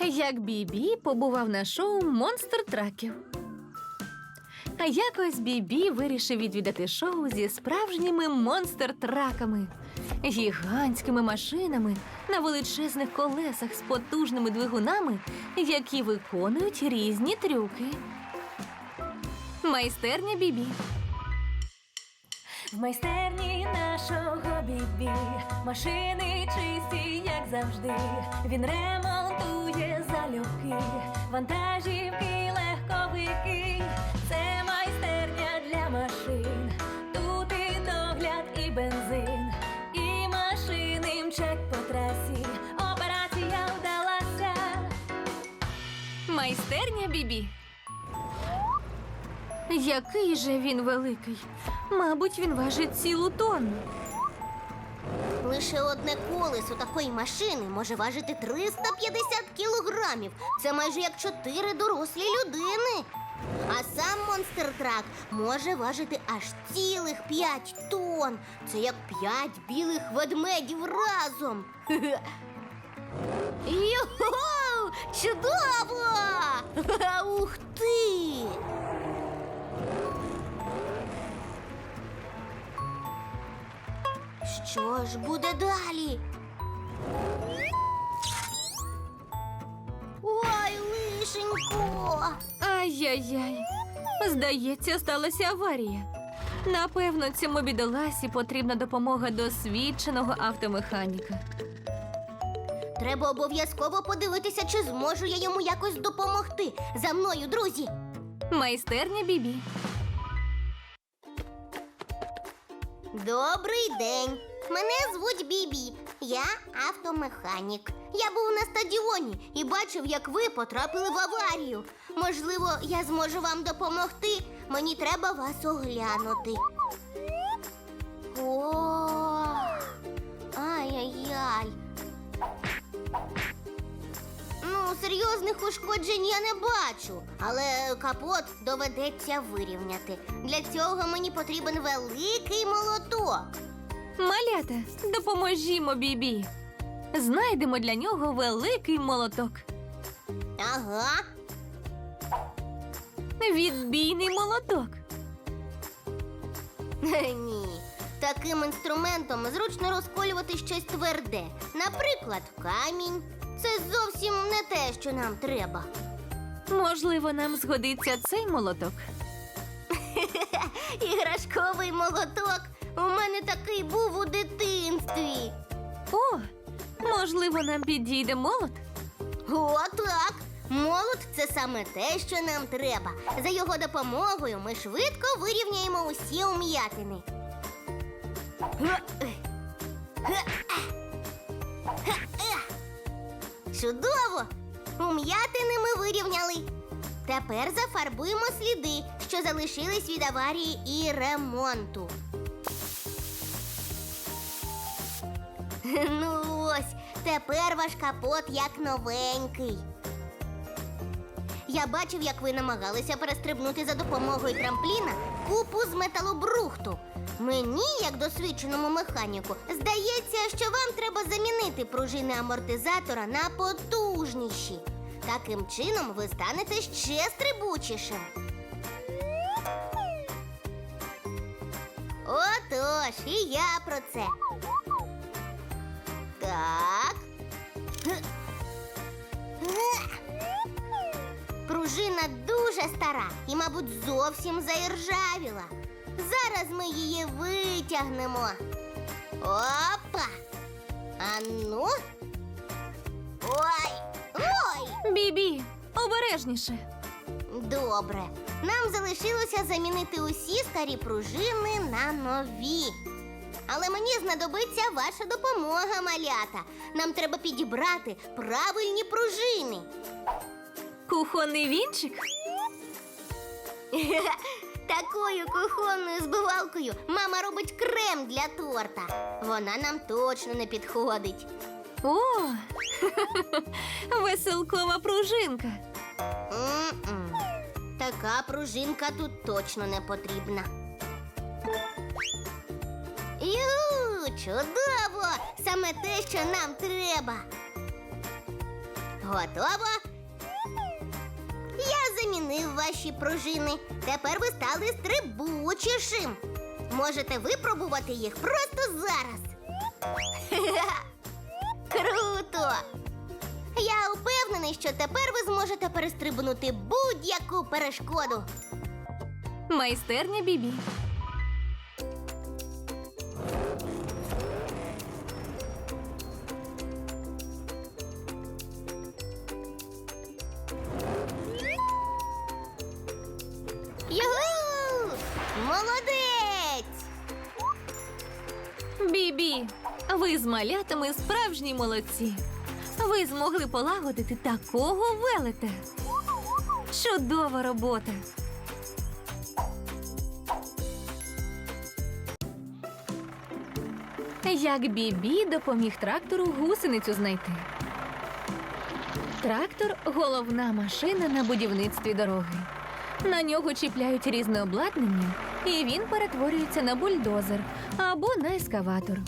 як Бібі побував на шоу Монстр траків. А якось Бібі вирішив відвідати шоу зі справжніми монстр-траками, гігантськими машинами на величезних колесах з потужними двигунами, які виконують різні трюки. Майстерня Бібі. В майстерні нашого бібі машини чисті, як завжди. Він ремонтує залюбки, вантажівки, легковики. Це майстерня для машин. Тут і догляд, і бензин, і машини мчать по трасі. Операція вдалася. Майстерня Бібі. Який же він великий? Мабуть, він важить цілу тонну. Лише одне колесо такої машини може важити 350 кілограмів. Це майже як чотири дорослі людини. А сам монстр трак може важити аж цілих 5 тонн. Це як 5 білих ведмедів разом. Його! Чудово! Ух ти! Що ж буде далі? Ой, лишенько! Ай-яй-яй. Здається, сталася аварія. Напевно, цьому бідоласі потрібна допомога досвідченого автомеханіка. Треба обов'язково подивитися, чи зможу я йому якось допомогти. За мною, друзі! Майстерня Бібі. Добрий день! Мене звуть Бібі. Я автомеханік. Я був на стадіоні і бачив, як ви потрапили в аварію. Можливо, я зможу вам допомогти. Мені треба вас оглянути. О, ай-яй-яй. Серйозних ушкоджень я не бачу, але капот доведеться вирівняти. Для цього мені потрібен великий молоток. Малята, допоможімо Бібі. Знайдемо для нього великий молоток. Ага, Відбійний молоток. ні. Таким інструментом зручно розколювати щось тверде. Наприклад, камінь. Це зовсім не те, що нам треба. Можливо, нам згодиться цей молоток. Іграшковий молоток. У мене такий був у дитинстві. О, можливо, нам підійде молот. О, так. Молот це саме те, що нам треба. За його допомогою ми швидко вирівняємо усі ум'ятини. Чудово! Ум'ятини ми вирівняли. Тепер зафарбуємо сліди, що залишились від аварії і ремонту. Ну ось, тепер ваш капот як новенький. Я бачив, як ви намагалися перестрибнути за допомогою трампліна купу з металобрухту. Мені, як досвідченому механіку, здається, що вам треба замінити пружини амортизатора на потужніші. Таким чином ви станете ще стрибучішим. Отож, і я про це. Так. Пружина дуже стара і, мабуть, зовсім заіржавіла. Зараз ми її витягнемо. Опа! А ну. Ой! Ой! Бібі, обережніше. Добре. Нам залишилося замінити усі старі пружини на нові. Але мені знадобиться ваша допомога, малята. Нам треба підібрати правильні пружини. Кухонний вінчик. Такою кухонною збивалкою мама робить крем для торта. Вона нам точно не підходить. О, веселкова пружинка. М-м. Така пружинка тут точно не потрібна. Ю, чудово! Саме те, що нам треба. Готово? Я замінив ваші пружини. Тепер ви стали стрибучішим. Можете випробувати їх просто зараз. Круто! Я впевнений, що тепер ви зможете перестрибнути будь-яку перешкоду. Майстерня Бібі. Ви з малятами справжні молодці. Ви змогли полагодити такого велета. Чудова робота. Як Бібі допоміг трактору гусеницю знайти. Трактор головна машина на будівництві дороги. На нього чіпляють різне обладнання, і він перетворюється на бульдозер або на ескаватор.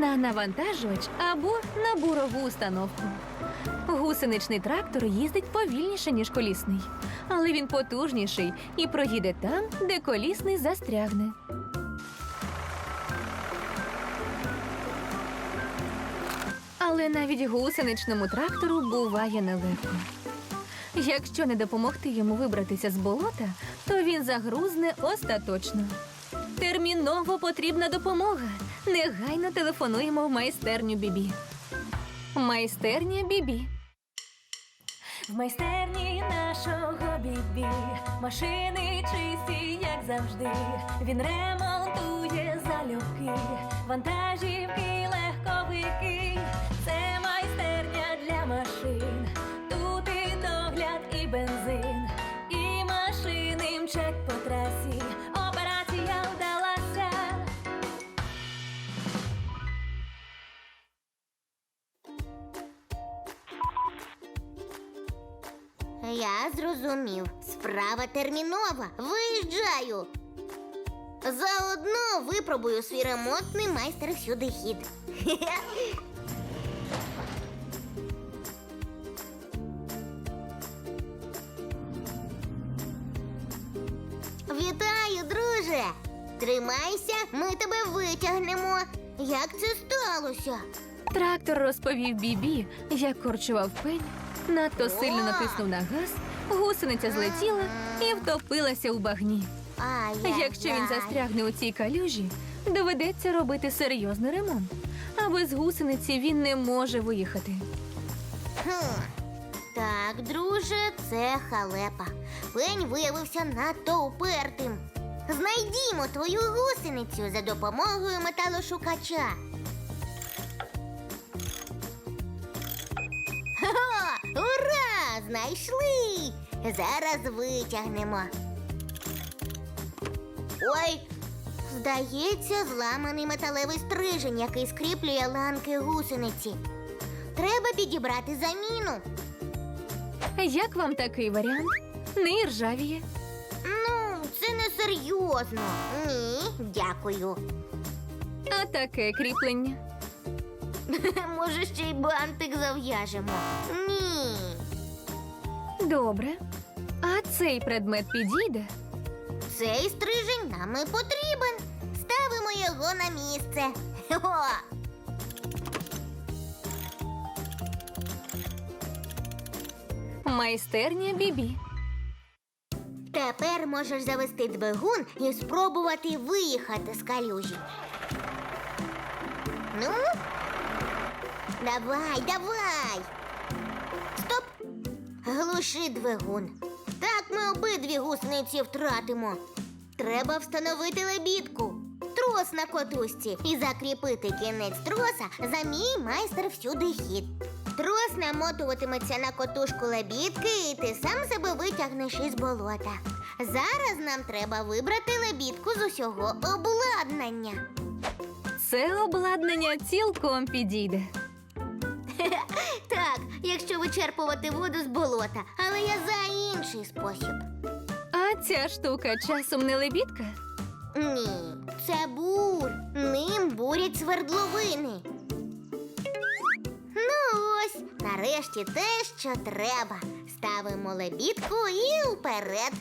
На навантажувач або на бурову установку. Гусеничний трактор їздить повільніше, ніж колісний, але він потужніший і проїде там, де колісний застрягне. Але навіть гусеничному трактору буває нелегко. Якщо не допомогти йому вибратися з болота, то він загрузне остаточно. Терміново потрібна допомога. Негайно телефонуємо в майстерню Бібі. Майстерня Бібі. В майстерні нашого бібі машини чисті, як завжди. Він ремонтує залюбки, вантажівки, легковики. Це майстерня для машин. Я зрозумів. Справа термінова. Виїжджаю. Заодно випробую свій ремонтний майстер всюди хід. Вітаю, друже! Тримайся, ми тебе витягнемо. Як це сталося? Трактор розповів Бібі, як корчував пень, надто сильно натиснув на газ, гусениця злетіла і втопилася у багні. Якщо він застрягне у цій калюжі, доведеться робити серйозний ремонт. А без гусениці він не може виїхати. Так, друже, це халепа. Пень виявився надто упертим. Знайдімо твою гусеницю за допомогою металошукача. Знайшли! Зараз витягнемо. Ой, здається, зламаний металевий стрижень, який скріплює ланки гусениці. Треба підібрати заміну. Як вам такий варіант? Не іржавіє. Ну, це не серйозно. Ні, дякую. А таке кріплення. Може, ще й бантик зав'яжемо. Ні. Добре. А цей предмет підійде? Цей стрижень нам і потрібен. Ставимо його на місце. Хо! Майстерня Бібі. Тепер можеш завести двигун і спробувати виїхати з калюжі. Ну, давай, давай. Стоп. Глуши двигун. Так ми обидві гусениці втратимо. Треба встановити лебідку. Трос на котушці і закріпити кінець троса за мій майстер всюди хід. Трос намотуватиметься на котушку лебідки, і ти сам себе витягнеш із болота. Зараз нам треба вибрати лебідку з усього обладнання. Це обладнання цілком підійде. Вичерпувати воду з болота, але я за інший спосіб. А ця штука часом не лебідка? Ні, це бур. Ним бурять свердловини. Ну ось, Нарешті те, що треба. Ставимо лебідку і вперед.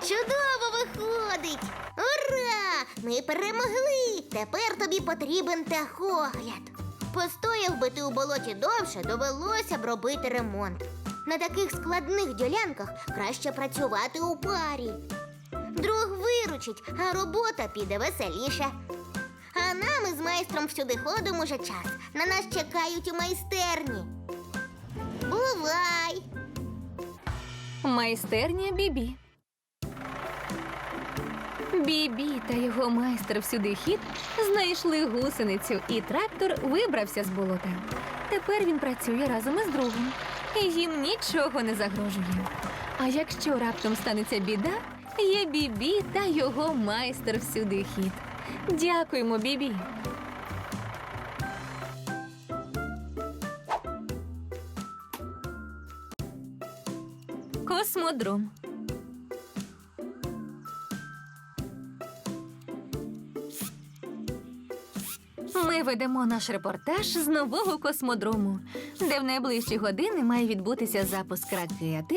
Чудово виходить! Ура! Ми перемогли! Тепер тобі потрібен техогляд. Постояв би ти у болоті довше, довелося б робити ремонт. На таких складних ділянках краще працювати у парі. Друг виручить, а робота піде веселіше. А нам із майстром всюди ходом уже час. На нас чекають у майстерні. Бувай! Майстерня Бібі. Бібі та його майстер всюди хід знайшли гусеницю, і трактор вибрався з болота. Тепер він працює разом із другом, і їм нічого не загрожує. А якщо раптом станеться біда, є Бібі та його майстер всюди хід. Дякуємо, Бібі. Космодром. Ми ведемо наш репортаж з нового космодрому, де в найближчі години має відбутися запуск ракети,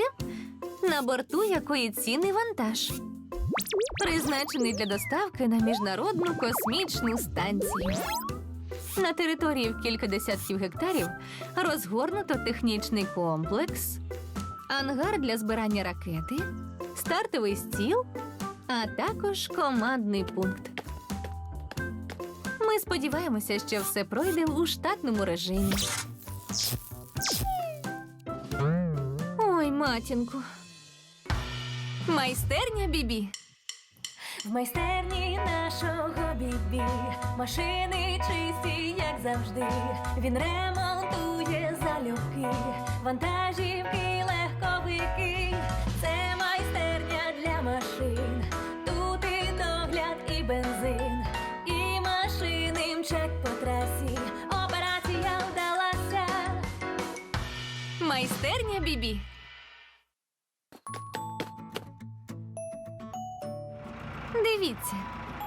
на борту якої цінний вантаж, призначений для доставки на міжнародну космічну станцію. На території в кілька десятків гектарів розгорнуто технічний комплекс, ангар для збирання ракети, стартовий стіл, а також командний пункт. Ми сподіваємося, що все пройде у штатному режимі. Ой, матінку. Майстерня Бібі. В майстерні нашого бібі машини чисті, як завжди. Він ремонтує залюбки, вантажівки, легковики. Майстерня Бібі. Дивіться,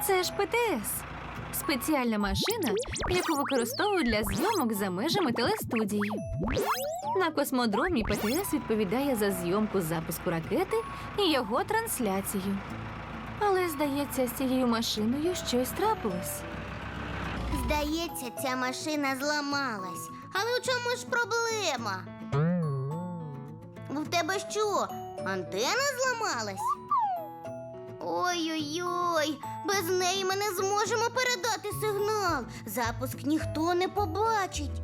це ж ПТС. Спеціальна машина, яку використовують для зйомок за межами телестудії. На космодромі ПТС відповідає за зйомку запуску ракети і його трансляцію. Але, здається, з цією машиною щось трапилось. Здається, ця машина зламалась. Але у чому ж проблема? Тебе що? Антена зламалась? Ой-ой-ой, без неї ми не зможемо передати сигнал. Запуск ніхто не побачить.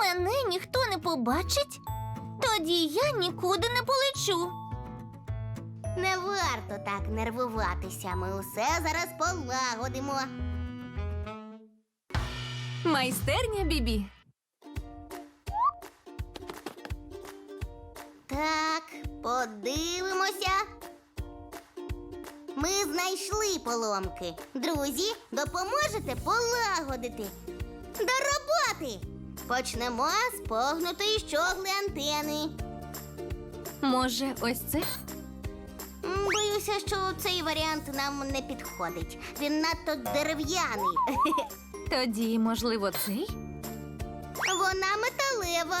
Мене ніхто не побачить? Тоді я нікуди не полечу. Не варто так нервуватися. Ми усе зараз полагодимо. Майстерня Бібі. Так, подивимося. Ми знайшли поломки. Друзі, допоможете полагодити. До роботи! Почнемо з погнутої щогли антени. Може, ось це? М, Боюся, що цей варіант нам не підходить. Він надто дерев'яний. Тоді, можливо, цей? Вона металева,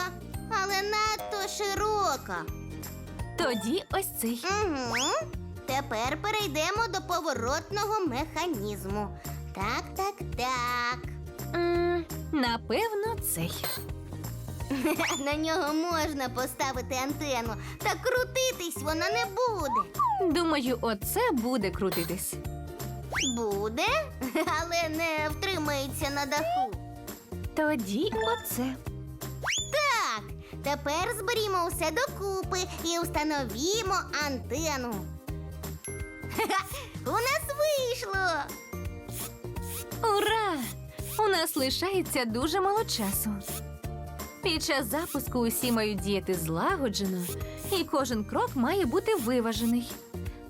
але надто широка. Тоді ось цей. Угу. Тепер перейдемо до поворотного механізму. Так, так, так. М, Напевно, цей. На нього можна поставити антенну, та крутитись вона не буде. Думаю, оце буде крутитись. Буде, але не втримається на даху. Тоді оце. Так, тепер зберімо усе докупи і встановімо антенну. У нас вийшло! Ура! У нас лишається дуже мало часу. Під час запуску усі мають діяти злагоджено, і кожен крок має бути виважений.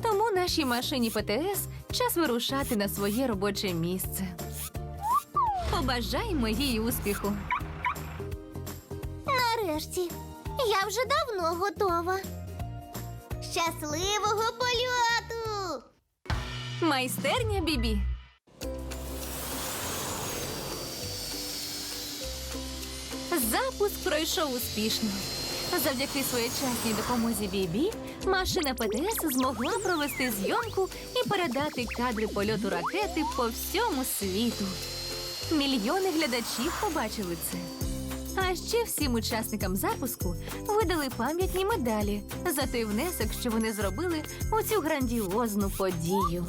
Тому нашій машині ПТС час вирушати на своє робоче місце. Побажаємо їй успіху дошці. Я вже давно готова. Щасливого польоту! Майстерня бібі. Запуск пройшов успішно. Завдяки своєчасній допомозі бібі машина ПТС змогла провести зйомку і передати кадри польоту ракети по всьому світу. Мільйони глядачів побачили це. А ще всім учасникам запуску видали пам'ятні медалі за той внесок, що вони зробили у цю грандіозну подію.